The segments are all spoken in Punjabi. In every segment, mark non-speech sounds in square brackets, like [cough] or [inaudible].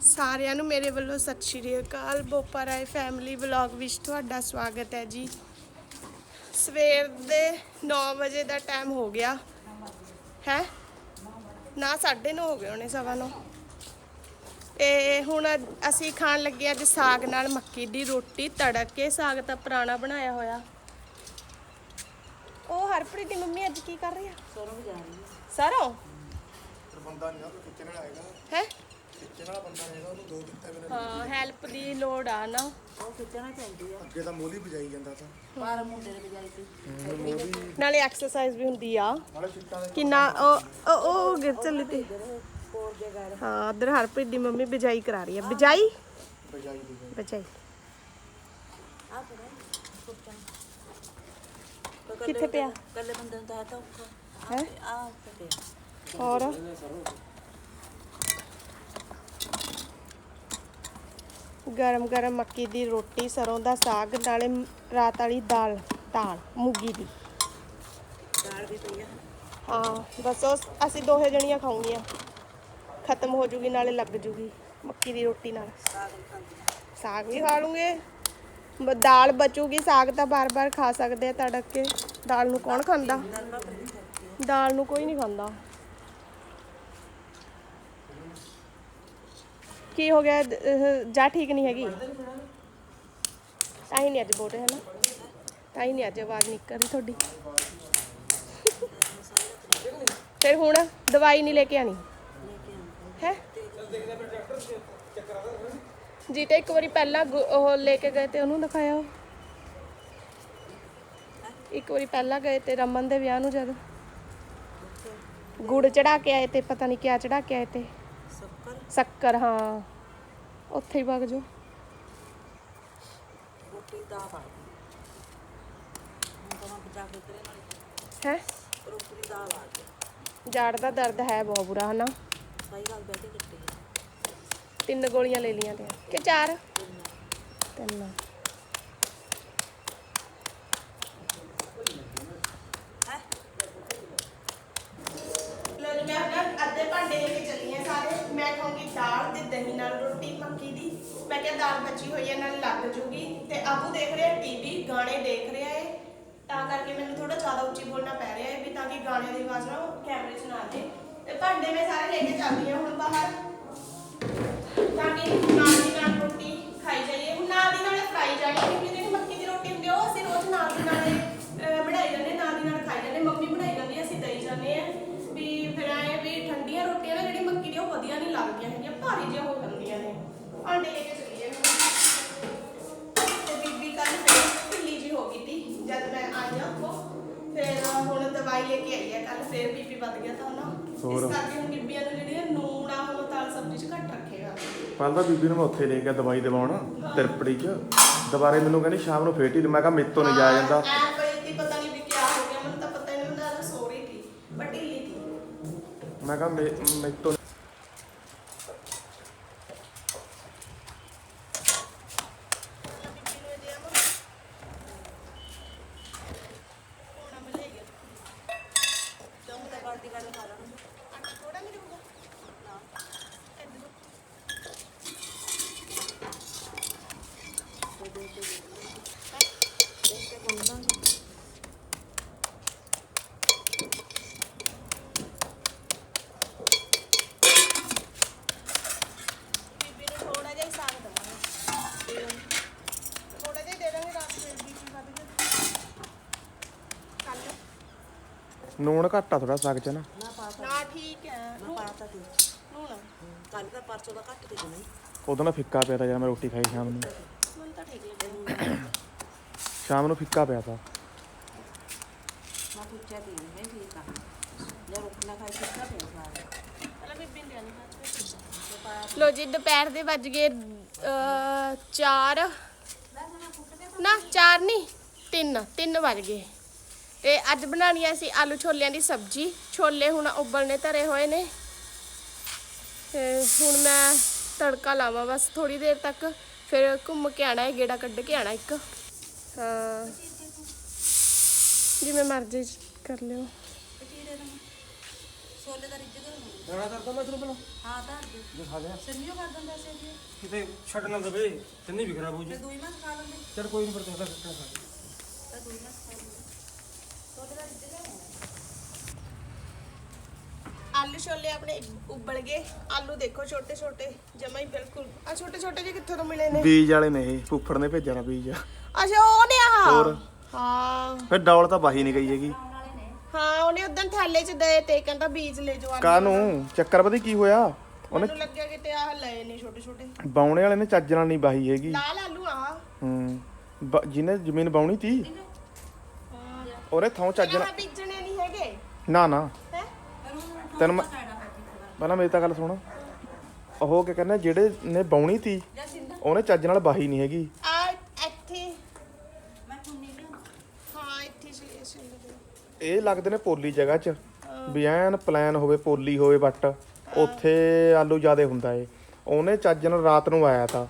ਸਾਰਿਆਂ ਨੂੰ ਮੇਰੇ ਵੱਲੋਂ ਸਤਿ ਸ਼੍ਰੀ ਅਕਾਲ। ਬੋਪਾ ਰਾਏ ਫੈਮਿਲੀ ਵਲੌਗ ਵਿੱਚ ਤੁਹਾਡਾ ਸਵਾਗਤ ਹੈ ਜੀ। ਸਵੇਰ ਦੇ 9 ਵਜੇ ਦਾ ਟਾਈਮ ਹੋ ਗਿਆ। ਹੈ? ਨਾ 9:30 ਹੋ ਗਏ ਹੋਣੇ ਸਵਾ ਨੌ। ਤੇ ਹੁਣ ਅਸੀਂ ਖਾਣ ਲੱਗੇ ਅੱਜ ਸਾਗ ਨਾਲ ਮੱਕੀ ਦੀ ਰੋਟੀ ਤੜਕ ਕੇ ਸਾਗ ਤਾਂ ਪੁਰਾਣਾ ਬਣਾਇਆ ਹੋਇਆ। ਉਹ ਹਰਪ੍ਰੀਤ ਦੀ ਮੰਮੀ ਅੱਜ ਕੀ ਕਰ ਰਹੀ ਆ? ਸਰੋਂ ਜਾ ਰਹੀ ਸਰੋਂ? ਬੰਦਾ ਨਹੀਂ ਆ ਵਾਲਾ ਹੈਗਾ ਹੈ? ਖਿੱਚਣ ਵਾਲਾ ਬੰਦਾ ਨਹੀਂ ਹੈਗਾ ਉਹਨੂੰ ਦੋ ਦਿੱਤਾ ਮੇਰੇ ਹਾਂ ਹੈਲਪ ਦੀ ਲੋੜ ਆ ਨਾ। ਉਹ ਖਿੱਚਣਾ ਪੈਂਦੀ ਆ। ਅੱਗੇ ਤਾਂ ਮੋਲੀ ਵਜਾਈ ਜਾਂਦਾ ਤਾਂ। ਪਰ ਮੁੰਡੇ ਨੇ ਵਜਾਈ ਸੀ। ਮੋਲੀ ਨਾਲੇ ਐਕਸਰਸਾਈਜ਼ ਵੀ ਹੁੰਦੀ ਆ। ਨਾਲੇ ਛਿੱਟਾਂ ਦੇ ਕਿੰਨਾ ਉਹ ਉਹ- ਉਹ ਗਿਰ ਚੱਲੀ ਤੇ। ਦੇ ਹਾਂ ਉਧਰ ਹਰਪ੍ਰੀਤ ਦੀ ਮੰਮੀ ਬਿਜਾਈ ਕਰਾ ਰਹੀ ਆ। ਬਿਜਾਈ ਵਜਾਈ ਦੀ। ਬਿਜਾਈ ਆ ਪੜਾ ਸੁੱਚਾ ਕਿੱਥੇ ਪਿਆ? ਕੱਲੇ ਬੰਦੇ ਨੂੰ ਤਾਂ ਹੈ ਤਾਂ ਔਖਾ। ਹੈ? ਆ ਪਿਆ। ਹੋਰ? ਗਰਮ ਗਰਮ ਮੱਕੀ ਦੀ ਰੋਟੀ ਸਰੋਂ ਦਾ ਸਾਗ ਨਾਲੇ ਰਾਤ ਵਾਲੀ ਦਾਲ ਦਾਲ ਮੂੰਗੀ ਦੀ। ਦਾਲ ਵੀ ਪਈ ਆ। ਹਾਂ ਬਸ ਉਹ ਅਸੀਂ ਦੋਹੇ ਜਣੀਆਂ ਖਾਉਂਗੀਆਂ ਖਤਮ ਹੋ ਜੂਗੀ ਨਾਲੇ ਲੱਗ ਜੂਗੀ ਮੱਕੀ ਦੀ ਰੋਟੀ ਨਾਲ। ਸਾਗ ਵੀ ਖਾ ਲੂੰਗੇ। ਦਾਲ ਬਚੂਗੀ ਸਾਗ ਤਾਂ ਬਾਰ-ਬਾਰ ਖਾ ਸਕਦੇ ਆ ਤੜਕ। ਕੇ ਦਾਲ ਨੂੰ ਕੌਣ ਖਾਂਦਾ। ਦਾਲ ਨੂੰ ਕੋਈ ਨਹੀਂ ਖਾਂਦਾ। ਕੀ ਹੋ ਗਿਆ? ਜਾ ਠੀਕ ਨਹੀਂ ਹੈਗੀ। ਤਾਂ ਹੀ ਨਹੀਂ ਅੱਜ ਬੋਲ ਰਹੇ ਨਾ? ਤਾਂ ਹੀ ਨਹੀਂ ਅੱਜ ਆਵਾਜ਼ ਨਿਕਲ ਰਹੀ ਤੁਹਾਡੀ। ਫਿਰ ਹੁਣ ਦਵਾਈ ਨਹੀਂ ਲੈ ਕੇ ਆਣੀ ਹੈ? ਜੀ ਤਾਂ ਇੱਕ ਵਾਰੀ ਪਹਿਲਾਂ ਉਹ ਲੈ ਕੇ ਗਏ ਤੇ ਉਹਨੂੰ ਦਿਖਾਇਆ ਇੱਕ ਵਾਰੀ ਪਹਿਲਾਂ ਗਏ ਤੇ ਰਮਨ ਦੇ ਵਿਆਹ ਨੂੰ ਜਦ। ਗੁੜ ਚੜਾ ਕੇ ਆਏ ਤੇ, ਪਤਾ ਨਹੀਂ ਕਿਆ ਚੜਾ ਕੇ ਆਏ ਤੇ। ਸ਼ੱਕਰ ਹਾਂ। ਉੱਥੇ ਹੀ ਵਗ ਜੋ ਰੋਟੀ ਦਾ ਪਾ ਹੁਣ ਤਾਂ ਮੈਂ ਬਚਾ ਕੇ ਤੇਰੇ ਨਾਲ ਹੈ ਰੋਟੀ ਦੀ ਜਾੜ ਦਾ ਦਰਦ ਹੈ ਬਹੁਤ ਬੁਰਾ ਹਨਾ? ਸਹੀ ਗੱਲ ਬੈਠੇ ਕੱਟੀ। ਤਿੰਨ ਗੋਲੀਆਂ ਲੈ ਲੀਆਂ ਤੇ ਕਿ ਚਾਰ? ਤਿੰਨ। ਦਾਲ ਬਚੀ ਹੋਈ ਹੈ ਨਾਲ ਲੱਗ ਜੂਗੀ। ਤੇ ਆਬੂ ਦੇਖ ਰਿਹਾ ਟੀਵੀ ਗਾਣੇ ਦੇਖ ਰਿਹਾ ਏ ਤਾਂ ਕਰਕੇ ਮੈਨੂੰ ਥੋੜਾ ਜ਼ਿਆਦਾ ਉੱਚੀ ਬੋਲਣਾ ਪੈ ਰਿਹਾ ਹੈ ਵੀ ਤਾਂ ਕਿ ਗਾਣੇ ਦੀ ਆਵਾਜ਼ ਨਾ ਕੈਮਰੇ 'ਚ ਨਾ ਆ ਜੇ ਤੇ ਭਾਂਡੇ ਮੈਂ ਸਾਰੇ ਲੈ ਕੇ ਚੱਲਦੀ ਹਾਂ ਹੁਣ ਬਾਹਰ। ਤਾਂ ਕਿ ਨਾਲ ਦੀ ਨਾਲ ਰੋਟੀ ਖਾਈ ਜਾਈਏ। ਹੁਣ ਨਾਲ ਦੀ ਨਾਲ ਫਰਾਈ ਜਾਣੀ ਕਿਉਂਕਿ ਜਿਹੜੀ ਮੱਕੀ ਦੀ ਰੋਟੀ ਹੁੰਦੀ ਆ ਉਹ ਅਸੀਂ ਰੋਜ਼ ਨਾਲ ਦੀ ਨਾਲ ਬਣਾਈ ਜਾਂਦੇ ਨਾਲ ਦੀ ਨਾਲ ਖਾਈ ਜਾਂਦੇ ਮੰਮੀ ਬਣਾਈ ਜਾਂਦੀ ਆ, ਅਸੀਂ ਦਈ ਜਾਂਦੇ ਆ ਵੀ ਫਿਰ ਐ ਵੀ ਠੰਡੀਆਂ ਰੋਟੀਆਂ ਨਾ ਜਿਹੜੀ ਮੱਕੀ ਦੀਆਂ ਉਹ ਵਧੀਆ ਨਹੀਂ ਲੱਗਦੀਆਂ ਹੈਗੀਆਂ ਭਾਰੀ ਜਿਹੀਆਂ ਹੋ ਜਾਂਦੀਆਂ ਨੇ। ਭਾਂਡੇ ਲੈ ਕੇ ਤੇ ਬੀਬੀ ਕੱਲ ਫਿਰ ਢਿੱਲੀ ਜੀ ਹੋ ਗਈ ਤੀ ਜਦ ਮੈਂ ਆਈ ਆ ਉਹ ਫਿਰ ਹੁਣ ਦਵਾਈ ਲੈ ਕੇ ਆਈ ਆ ਕੱਲ ਫਿਰ ਬੀਪੀ ਵੱਧ ਗਿਆ ਤਾਂ ਨਾ। ਹੋਰ? ਇਸ ਕਰਕੇ ਹੁਣ ਬੀਬੀਆਂ ਨੂੰ ਜਿਹੜੀਆਂ ਨੂਣ ਆ ਉਹ ਦਾਲ ਸਬਜ਼ੀ ਚ ਘੱਟ ਰੱਖੇਗਾ ਪਹਿਲਾਂ ਤਾਂ ਬੀਬੀ ਨੂੰ ਮੈਂ ਉੱਥੇ ਲੈ ਗਿਆ ਦਵਾਈ ਦਿਵਾਉਣ ਤਿਰਪੜੀ 'ਚ। ਦੁਬਾਰੇ ਮੈਨੂੰ ਕਹਿੰਦੀ ਸ਼ਾਮ ਨੂੰ ਫੇਟੀ ਮੈਂ ਕਿਹਾ ਮੇਤੋਂ ਨਹੀਂ ਜਾਇਆ ਜਾਂਦਾ। ਐ ਪਈ ਤੀ ਪਤਾ ਨਹੀਂ ਵੀ ਕੀ ਹੋ ਗਿਆ ਮੈਨੂੰ ਤਾਂ ਪਤਾ ਹੀ ਨਹੀਂ ਹੁੰਦਾ ਤਾਂ ਸੋ ਰਹੀ ਥੀ ਬਟ ਢਿੱਲੀ ਥੀ ਮੈਂ ਕਿਹਾ ਮੇ- ਤੇ ਬਾਲਟੀ ਕੱਢ ਕੇ ਖਾ ਲੈਣਾ ਆਟਾ ਥੋੜਾ ਨਹੀਂ ਰਹੂਗਾ ਦੇਖ ਕੇ ਗੁੰਨਾਂਗੇ ਬੀਬੀ ਨੂੰ ਥੋੜਾ ਜਿਹਾ ਹੀ ਸਾਗ ਦਵਾਂਗੇ ਥੋੜਾ ਜਿਹਾ ਹੀ ਦੇ ਦਾਂਗੇ ਰਾਤ ਫਿਰ ਬੀਪੀ ਵੱਧ ਗਿਆ ਕੱਲ ਨੂਣ ਘੱਟ ਆ ਥੋੜਾ ਸਾਗ 'ਚ ਨਾ। ਨਾ ਠੀਕ ਹੈ। ਨਾ ਪਾਤਾ ਤੀ ਨੂਣ ਕੱਲ ਤਾਂ ਪਰਸੋਂ ਦਾ ਘੱਟ ਤੇ ਨਹੀਂ? ਉਦੋਂ ਨਾ ਫਿੱਕਾ ਪਿਆ ਤਾ ਜਦ ਮੈਂ ਰੋਟੀ ਖਾਈ ਸ਼ਾਮ ਨੂੰ। ਮੈਨੂੰ ਤਾਂ ਠੀਕ ਲੱਗਿਆ। ਸ਼ਾਮ ਨੂੰ ਫਿੱਕਾ ਪਿਆ ਤਾ। ਮੈਂ ਪੁੱਛਿਆ ਤੀ ਨਹੀਂ ਠੀਕ ਆ। ਜੇ ਰੋਟੀਆਂ ਖਾਈ ਕਿੱਥਾ ਪਿਆ ਸਾਰਾ ਪਹਿਲਾਂ ਬੀਬੀ ਨੇ ਲਿਆਣੀ ਲੋ ਜੀ ਦੁਪਹਿਰ ਦੇ ਵੱਜ ਗਏ 4 ਨਾ 4 ਨਹੀਂ 3 3 ਵੱਜ ਗਏ। ਤੇ ਅੱਜ ਬਣਾਉਣੀ ਸੀ ਆਲੂ ਛੋਲਿਆਂ ਦੀ ਸਬਜ਼ੀ। ਛੋਲੇ ਹੁਣ ਉਬਲਨੇ ਧਰੇ ਹੋਏ ਨੇ। ਤੇ ਹੁਣ ਮੈਂ ਤੜਕਾ ਲਾਵਾਂ ਬਸ ਥੋੜੀ ਦੇਰ ਤੱਕ। ਫਿਰ ਘੁੰਮ ਕੇ ਆਣਾ ਹੈ ਗੇੜਾ ਕੱਢ ਕੇ ਆਣਾ ਇੱਕ। ਹਾਂ। ਜਿਵੇਂ ਮਰਜ਼ੀ ਕਰ ਲਿਓ। ਛੋਲੇ ਦਾ ਰਿੱਝ ਕੇ ਰਾਣਾ ਕਰਦਾ ਮੈਂ ਤੈਨੂੰ ਪਹਿਲਾਂ। ਹਾਂ ਤਾਂ ਦਿਖਾ ਦੇ। ਸਿੰਮੀਓ ਕਰ ਦਿੰਦੇ ਸੀ ਕਿਤੇ ਛੱਡ ਨਾ ਦਵੇ। ਤੈਨੂੰ ਵੀ ਖਰਾਬ ਹੋ ਜੀ। ਦੂਈ ਮਾਸ ਖਾ ਲੈਂਦੇ ਚਲ ਕੋਈ ਨਹੀਂ ਪਰ ਦੇਖਦਾ ਕਿੱਥੇ ਖਾ ਤਾਂ ਦੂਈ ਮਾਸ ਖਾ ਲੈਂਦੇ ਤੁਹਾਡੇ ਦਾ ਇੱਥੇ ਲਿਆਉਣਾ ਆਲੂ ਛੋਲੇ ਆਪਣੇ ਉਬਲ ਗਏ। ਆਲੂ ਦੇਖੋ ਛੋਟੇ ਛੋਟੇ ਜਮਾ ਹੀ ਬਿਲਕੁਲ। ਆ ਛੋਟੇ ਛੋਟੇ ਜਿਹੇ ਕਿੱਥੋਂ ਤੋਂ ਮਿਲੇ ਨੇ? ਬੀਜ ਵਾਲੇ ਨੇ ਇਹ ਫੁੱਫੜ ਨੇ ਭੇਜਣਾ ਬੀਜ। ਅੱਛਾ ਉਹ ਨੇ ਆ ਹੋਰ? ਹਾਂ। ਫਿਰ ਡੌਲ ਤਾਂ ਬਾਹੀ ਨਹੀਂ ਗਈ ਹੈਗੀ। ਹਾਂ ਉਹਨੇ ਉਦੋਂ ਥੈਲੇ ਚ ਦੇ ਤੇ ਕਹਿੰਦਾ ਬੀਜ ਲੈ ਜੋ ਆਲੂ। ਕਾਹਨੂੰ? ਚੱਕਰ ਪਤਾ ਕੀ ਹੋਇਆ? ਉਹਨੇ ਮੈਨੂੰ ਲੱਗਿਆ ਕਿ ਤੇ ਆਹ ਲਏ ਨੇ ਛੋਟੇ ਛੋਟੇ। ਬਾਉਣੇ ਵਾਲੇ ਨੇ ਚੱਜ ਨਾਲ ਨਹੀਂ ਬਾਹੀ ਹੈਗੀ। ਲਾਲ ਆਲੂ ਆ। ਹੂੰ। ਬ- ਜਿਹਨੇ ਜ਼ਮੀਨ ਬਾਉਣੀ ਤੀ। ਉਹਨੇ ਥਾਂ ਚੱਜ ਆਹ ਬੀਜਣੇ ਨਹੀਂ ਹੈਗੇ। ਨਾ ਨਾ। ਹੈ? ਤੈਨੂੰ ਮੈਂ ਪਹਿਲਾਂ ਮੇਰੀ ਤਾਂ ਗੱਲ ਸੁਣ। ਉਹ ਕੀ ਕਹਿੰਦੇ ਜਿਹੜੇ ਨੇ ਤੀ ਜਾਂ ਸਿੰਦਾ ਉਹਨੇ ਚੱਜ ਨਾਲ ਬਾਹੀ ਨਹੀਂ ਹੈਗੀ। ਆ ਇੱਥੇ। ਮੈਂ ਲਿਆਉਂ ਹਾਂ ਇੱਥੇ ਸੀ ਇਹ ਲੱਗਦੇ ਨੇ ਪੋਲੀ ਜਗ੍ਹਾ 'ਚ। ਵੀ ਐਨ ਪਲਾਨ ਹੋਵੇ ਪੋਲੀ ਹੋਵੇ ਬੱਟ ਉੱਥੇ ਆਲੂ ਜ਼ਿਆਦੇ ਹੁੰਦਾ ਏ। ਉਹਨੇ ਚੱਜ ਨਾਲ ਰਾਤ ਨੂੰ ਆਇਆ ਤਾਂ।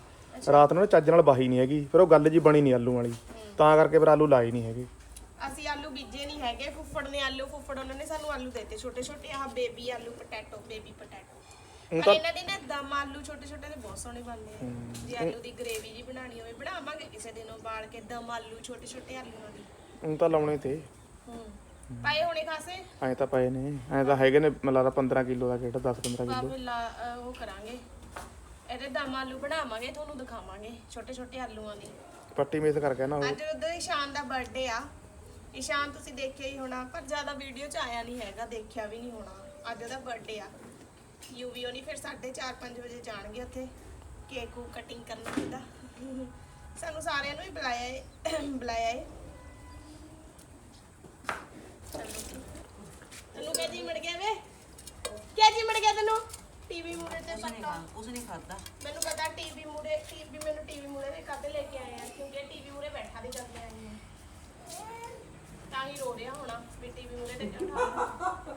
ਰਾਤ ਨੂੰ ਚੱਜ ਨਾਲ ਬਾਹੀ ਨਹੀਂ ਹੈਗੀ। ਫਿਰ ਉਹ ਗੱਲ ਜੀ ਬਣੀ ਨਹੀਂ ਆਲੂ ਵਾਲੀ। ਤਾਂ ਕਰਕੇ ਫਿਰ ਆਲੂ ਲਾਏ ਨਹੀਂ ਹੈਗੇ। ਅਸੀਂ ਆਲੂ ਬੀਜੇ ਨਹੀਂ ਹੈਗੇ ਫੁੱਫੜ ਨੇ ਆਲੂ ਫੁੱਫੜ ਉਹਨਾਂ ਨੇ ਸਾਨੂੰ ਆਲੂ ਦਿੱਤੇ ਛੋਟੇ ਛੋਟੇ ਆਹ ਬੇਬੀ ਆਲੂ ਪੋਟੈਟੋ ਬੇਬੀ ਪੋਟੈਟੋ ਹੁਣ ਪਰ ਤਾਂ ਇਹਨਾਂ ਦੇ ਨਾ ਦਮ ਆਲੂ ਛੋਟੇ ਛੋਟੇ ਤੇ ਬਹੁਤ ਸੋਹਣੇ ਬਣਦੇ ਆ। ਜੇ ਆਲੂ ਦੀ ਗ੍ਰੇਵੀ ਜੀ ਬਣਾਣੀ ਹੋਵੇ ਬਣਾਵਾਂਗੇ ਕਿਸੇ ਦਿਨ ਉਬਾਲ ਕੇ ਦਮ ਆਲੂ ਛੋਟੇ ਛੋਟੇ ਆਲੂਆਂ ਦੀ। ਹੁਣ ਤਾਂ ਲਾਉਣੇ ਤੇ। ਹੂੰ। ਪਾਏ ਹੋਣੇ ਖਾਸੇ? ਐਂ ਤਾਂ ਪਏ ਨੇ। ਐਂ ਤਾਂ ਹੈਗੇ ਨੇ ਲੱਗਦਾ 15 ਕਿਲੋ ਦਾ ਕਿਹੜਾ 10 15 ਕਿਲੋ। ਬਾਬੇ ਲਾ ਅਹ ਉਹ ਕਰਾਂਗੇ। ਇਹਦੇ ਦਮ ਆਲੂ ਬਣਾਵਾਂਗੇ ਤੁਹਾਨੂੰ ਦਿਖਾਵਾਂਗੇ ਛੋਟੇ ਛੋਟੇ ਆਲੂਆਂ ਦੀ। ਪੱਟੀ ਮਿਸ ਕਰਕੇ ਨਾ ਉਹ। ਅੱਜ ਉਧਰ ਇਸ਼ਾਨ ਦਾ ਬਰਥਡੇ ਆ। ਇਸ਼ਾਨ ਤੁਸੀਂ ਦੇਖਿਆ ਹੀ ਹੋਣਾ ਪਰ ਜ਼ਿਆਦਾ ਵੀਡੀਓ ਚ ਆਇਆ ਨਹੀਂ ਹੈਗਾ ਦੇਖਿਆ ਵੀ ਨਹੀਂ ਹੋਣਾ। ਅੱਜ ਉਹਦਾ ਬਰਥਡੇ ਆ। ਯੂਵੀ ਹੋਣੀ ਫਿਰ 4:30 5 ਵਜੇ ਜਾਣਗੇ ਉੱਥੇ ਕੇਕ ਕੂ ਕਟਿੰਗ ਕਰਨ ਦਾ ਸਾਨੂੰ ਸਾਰਿਆਂ ਨੂੰ ਹੀ ਬੁਲਾਇਆ ਏ ਬੁਲਾਇਆ ਏ। ਤੈਨੂੰ ਕਿਆ ਜੀ ਮੜ ਗਿਆ ਵੇ? ਕਿਆ ਜੀ ਮੜ ਗਿਆ ਤੈਨੂੰ? ਟੀਵੀ ਮੂਰੇ ਤੇ ਪੱਕਾ ਖਾ ਉਸਨੇ ਖਾਦਾ ਮੈਨੂੰ ਪਤਾ ਟੀਵੀ ਮੂਰੇ ਟੀਵੀ ਮੈਨੂੰ ਟੀਵੀ ਮੂਰੇ ਦੇ ਕਾਹਤੇ ਲੈ ਕੇ ਆਏ ਆ ਕਿਉਂਕਿ ਟੀਵੀ ਮੂਰੇ ਬੈਠਾ ਨਹੀਂ ਜਾਂਦੇ ਆਏ ਆ ਤਾਂ ਹੀ ਰੋ ਰਿਹਾ ਹੋਣਾ ਵੀ ਟੀਵੀ ਮੂਰੇ ਤੇ ਬੈਠਾ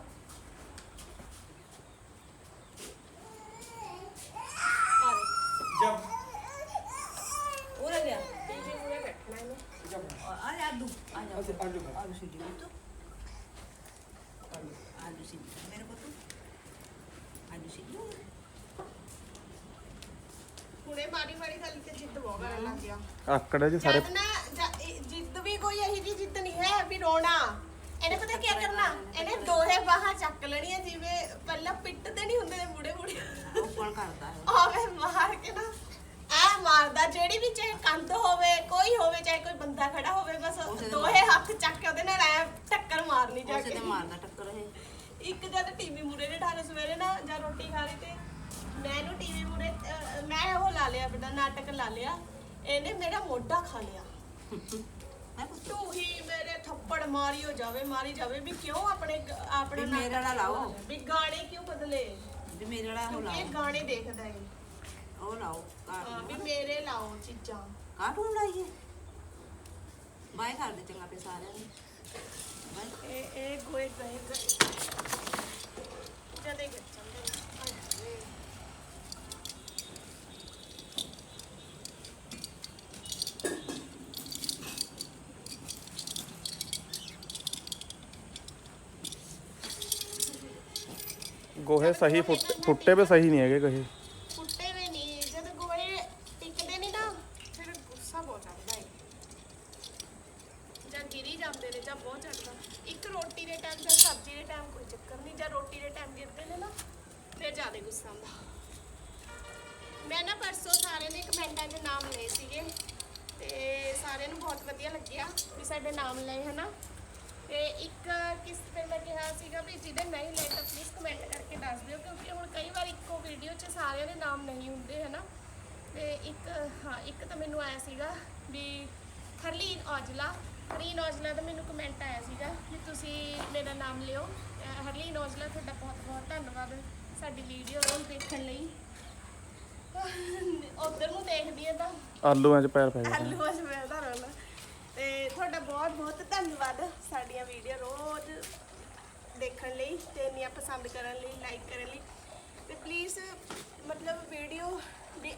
ਜਬ ਉਹ ਲੈ ਗਿਆ ਟੀਵੀ ਮੂਰੇ ਬੈਠਣਾ ਇਹਨੇ। ਆ ਜਾ ਆਲੂ। ਆ ਜਾ। ਆਲੂ ਆਲੂ ਖਾ। ਆਲੂ ਸਿੱਧੀ ਤੂੰ। ਆਲੂ ਸਿੱਧੀ ਮੇਰੇ ਕੋਲ ਤੂੰ। ਆਲੂ ਸਿੱਧੀ ਹੁਣੇ ਮਾਰੀ ਮਾਰੀ ਖਾਲੀ ਤੇ ਜਿੱਦ ਬਹੁਤ ਕਰਨ ਲੱਗ ਗਿਆ। ਆਕੜੇ 'ਚ ਸਾਰੇ ਜਦ ਨਾ ਜ- ਇਹ ਜਿੱਦ ਵੀ ਕੋਈ ਇਹੀ ਜੀ ਜਿੱਦ ਨਹੀਂ ਹੈ ਵੀ ਰੋਣਾ ਇਹਨੇ ਪਤਾ ਕੀ ਕਰਨਾ ਇਹਨੇ ਦੋਹੇ ਬਾਹਾਂ ਚੱਕ ਲੈਣੀਆਂ ਜਿਵੇਂ ਪਹਿਲਾਂ ਪਿੱਟ ਤੇ ਨਹੀਂ ਹੁੰਦੇ ਨੇ ਬੁੜੇ। ਬੁੜੇ ਕਰਦਾ ਹੈ ਆਵੇ ਮਾਰ ਕੇ ਨਾ ਐ ਮਾਰਦਾ ਜਿਹੜੀ ਵੀ ਚਾਹੇ ਕੰਧ ਹੋਵੇ ਕੋਈ ਹੋਵੇ ਚਾਹੇ ਕੋਈ ਬੰਦਾ ਖੜਾ ਹੋਵੇ ਬਸ ਦੋਹੇ ਹੱਥ ਚੱਕ ਕੇ ਉਹਦੇ ਨਾਲ ਐ ਟੱਕਰ ਮਾਰਨੀ ਜਾ ਉਸੇ ਕੇ। ਮਾਰਦਾ ਟੱਕਰ ਇਹ। ਇੱਕ ਜਦ ਟੀਵੀ ਮੂਰੇ ਦੇ ਠਾਰੇ ਸਵੇਰੇ ਨਾ ਜਾਂ ਰੋਟੀ ਖਾ ਰਹੀ ਤੇ ਮੈਂ ਇਹਨੂੰ ਟੀਵੀ ਮੂਰੇ ਮੈਂ ਉਹ ਲਾ ਲਿਆ ਬੇਟਾ ਨਾਟਕ ਲਾ ਲਿਆ। ਇਹਨੇ ਮੇਰਾ ਮੋਢਾ ਖਾ ਲਿਆ। ਹੈ ਪੁੱਤ ਤੂੰ ਹੀ ਮੇਰੇ ਥੱਪੜ ਮਾਰੀ ਹੋ ਜਾਵੇ ਮਾਰੀ ਜਾਵੇ। ਵੀ ਕਿਉਂ ਆਪਣੇ ਗ- ਆਪਣਾ ਵੀ ਮੇਰੇ ਵਾਲਾ ਲਾਓ। ਵੀ ਗਾਣੇ ਕਿਉਂ ਬਦਲੇ? ਵੀ ਮੇਰੇ ਵਾਲਾ ਉਹ ਕਿਉਂਕਿ ਇਹ ਲਾਓ। ਗਾਣੇ ਦੇਖਦਾ ਹੈ ਉਹ ਲਾਓ। ਹਾਂ, ਵੀ ਮੇਰੇ ਲਾਓ ਚੀਜ਼ਾਂ। ਕਾਟੂਨ ਲਾਈਏ? ਬਾਏ ਕਰ ਦੇ ਚੰਗਾ ਪੇ ਸਾਰਿਆਂ ਨੂੰ। ਬਾਏ ਇਹ ਇਹ ਗੋਏ ਗਏ ਗਏ। ਜਦੇ ਕਿ ਚੰਦੇ ਗੋਹੇ ਸਹੀ ਫੁੱਟ- ਫੁੱਟੇ ਵੀ ਸਹੀ ਨਹੀਂ ਹੈਗੇ ਕਹੇ। ਫੁੱਟੇ ਵੀ ਨਹੀਂ, ਜਦ ਗੋਏ ਟਿਕਦੇ ਨਹੀਂ ਨਾ ਫਿਰ ਗੁੱਸਾ ਬਹੁਤ ਚੜਦਾ ਹੈ ਜਾਂ ਗਿਰੀ ਜਾਂਦੇ ਨੇ ਜਾਂ ਬਹੁਤ ਚੜਦਾ ਇੱਕ ਰੋਟੀ ਦੇ ਟਾਈਮ ਜਾਂ ਸਬਜ਼ੀ ਦੇ ਟਾਈਮ ਕੋਈ ਚੱਕਰ ਨਹੀਂ, ਜਾਂ ਰੋਟੀ ਦੇ ਟਾਈਮ ਗਿਰਦੇ ਨੇ ਨਾ, ਫਿਰ ਜ਼ਿਆਦਾ ਗੁੱਸਾ ਆਉਂਦਾ। ਮੈਂ ਨਾ ਪਰਸੋਂ ਸਾਰਿਆਂ ਦੇ ਕਮੈਂਟਾਂ 'ਚ ਨਾਮ ਲਏ ਸੀਗੇ, ਤੇ ਸਾਰਿਆਂ ਨੂੰ ਬਹੁਤ ਵਧੀਆ ਲੱਗਿਆ ਵੀ ਸਾਡੇ ਨਾਮ ਲਏ, ਹਨਾ? ਤੇ ਇੱਕ ਕਿਸ ਤੇ ਮੈਂ ਕਿਹਾ ਸੀਗਾ ਵੀ ਜਿਹਦੇ ਨਹੀਂ ਲਏ ਤਾਂ ਪਲੀਜ਼ ਕਮੈਂਟ ਕਰਕੇ ਦੱਸ ਦਿਓ ਕਿਉਂਕਿ ਹੁਣ ਕਈ ਵਾਰ ਇੱਕੋ ਵੀਡੀਓ 'ਚ ਸਾਰਿਆਂ ਦੇ ਨਾਮ ਨਹੀਂ ਹੁੰਦੇ ਹਨਾ? ਤੇ ਇੱਕ ਹਾਂ ਇੱਕ ਤਾਂ ਮੈਨੂੰ ਆਇਆ ਸੀਗਾ ਵੀ ਹਰਲੀਨ ਔਜਲਾ ਹਰਲੀਨ ਔਜਲਾ ਦਾ ਮੈਨੂੰ ਕਮੈਂਟ ਆਇਆ ਸੀਗਾ ਵੀ ਤੁਸੀਂ ਮੇਰਾ ਨਾਮ ਲਿਓ। ਹਰਲੀਨ ਔਜਲਾ ਤੁਹਾਡਾ ਬਹੁਤ ਬਹੁਤ ਧੰਨਵਾਦ ਸਾਡੀ ਵੀਡੀਓ ਨੂੰ ਦੇਖਣ ਲਈ। ਉਧਰ ਨੂੰ ਦੇਖਦੀ ਹੈ ਤਾਂ। ਆਲੂਆਂ 'ਚ ਪੈਰ ਪੈ ਗਏ ਆਲੂ ਅੱਜ ਮੈਂ ਧਰਨ। ਤੁਹਾਡਾ ਬਹੁਤ ਬਹੁਤ ਧੰਨਵਾਦ ਸਾਡੀਆਂ ਵੀਡੀਓ ਰੋਜ਼ ਦੇਖਣ ਲਈ ਤੇ ਇੰਨੀਆਂ ਪਸੰਦ ਕਰਨ ਲਈ ਲਾਈਕ ਕਰਨ ਲਈ। ਤੇ ਪਲੀਜ਼ ਮਤਲਬ ਵੀਡੀਓ